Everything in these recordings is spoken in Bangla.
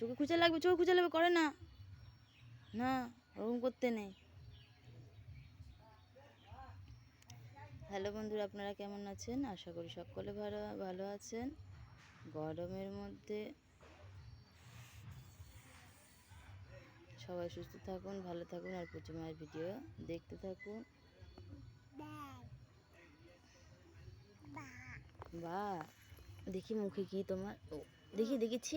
চোখে খুঁজে লাগবে চোখে খুঁজে লাগবে করে না। না ওরকম করতে নেই। হ্যালো বন্ধুরা আপনারা কেমন আছেন? আশা করি সকলে ভালো ভালো আছেন। গরমের মধ্যে সবাই সুস্থ থাকুন ভালো থাকুন আর পুজো মায়ের ভিডিও দেখতে থাকুন। বা। দেখি মুখে কি তোমার ও দেখি দেখেছি।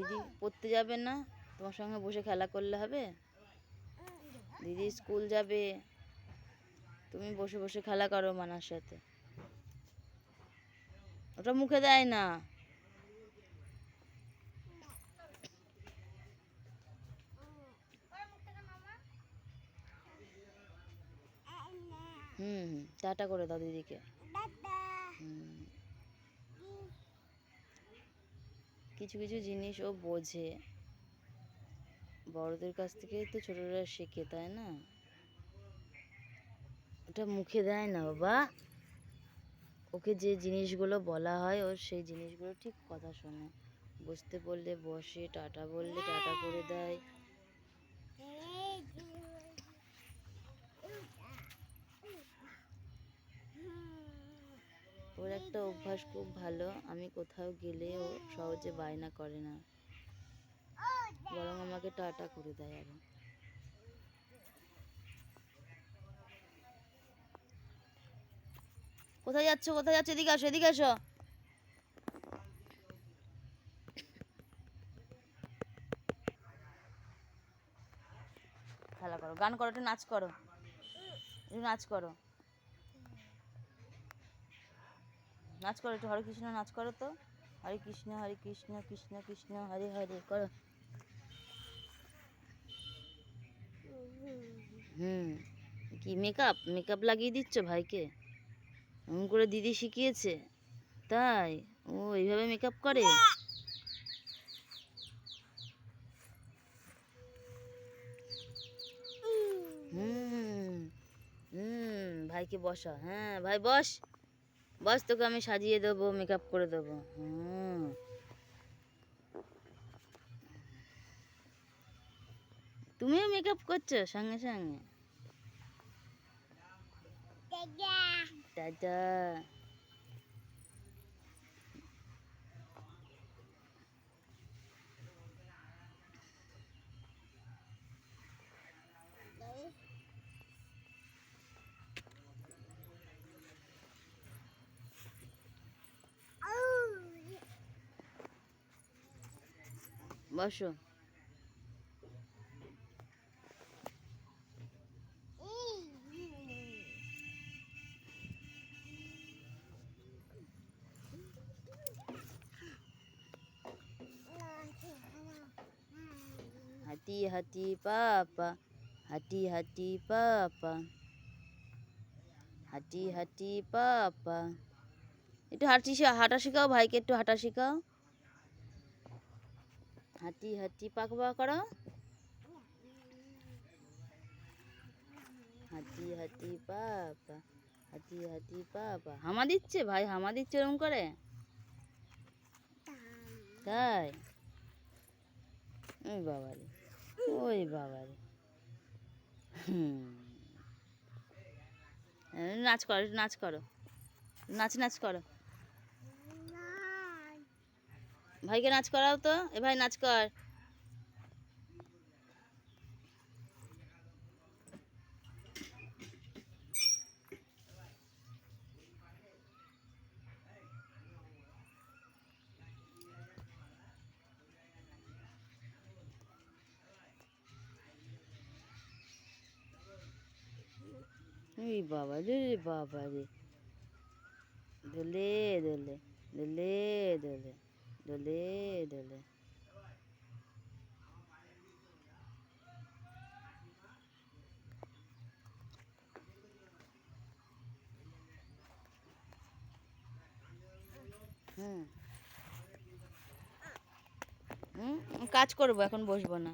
দিদি পড়তে যাবে না তোমার সঙ্গে বসে খেলা করলে হবে? দিদি স্কুল যাবে তুমি বসে বসে খেলা করো মানার সাথে। ওটা মুখে দেয় না। হুম হুম টাটা করে দাও দিদিকে। হুম। কিছু কিছু জিনিস ও বোঝে। বড়দের কাছ থেকেই তো ছোটরা শেখে, তাই না? ওটা মুখে দেয় না বাবা। ওকে যে জিনিসগুলো বলা হয়, ও সেই জিনিসগুলো ঠিক কথা শোনে। বসতে বললে বসে, টাটা বললে টাটা করে দেয়। একটা অভ্যাস খুব ভালো। আমি কোথাও গেলেও সহজে বায়না করে না। বরং আমাকে টাটা করে দেয় আরও। কোথায় যাচ্ছ? কোথায় যাচ্ছ? এদিকে আসো এদিকে আসো। খেলা করো, গান করো, একটু নাচ করো। একটু নাচ করো। নাচ করো একটু হরে কৃষ্ণ নাচ করো তো। হরে কৃষ্ণ হরে কৃষ্ণ কৃষ্ণ কৃষ্ণ হরে হরে করো। হুম। কি মেকআপ মেকআপ লাগিয়ে দিচ্ছ ভাইকে? এমন করে দিদি শিখিয়েছে। তাই? ও এইভাবে মেকআপ করে? হুম। হুম ভাইকে বসা হ্যাঁ ভাই বস। বস তোকে আমি সাজিয়ে দেবো মেকআপ করে দেবো। হুম। তুমিও মেকআপ করছ সঙ্গে সঙ্গে? টাটা। বসো হাতি হাতি পাপা হাতি হাতি পাপা হাতি হাতি পাপা একটু হাঁটি হাঁটা শেখাও ভাইকে, একটু হাঁটা শেখাও। হাঁটি হাঁটি পাক পা করো। হাতি হাতি পাপা হাতি হাতি পাপা হামা দিচ্ছে ভাই, হামা দিচ্ছে ওরকম করে? তাই? ওই বাবারে ওই বাবারে। হুম। নাচ করো নাচ করো। নাচ নাচ করো। ভাইকে নাচ করাও তো? এ ভাই, নাচ কর। বাবা রে বাবা রে। দোলে দোলে দোলে দোলে ডোলে ডোলে কাজ করব এখন বসবো না।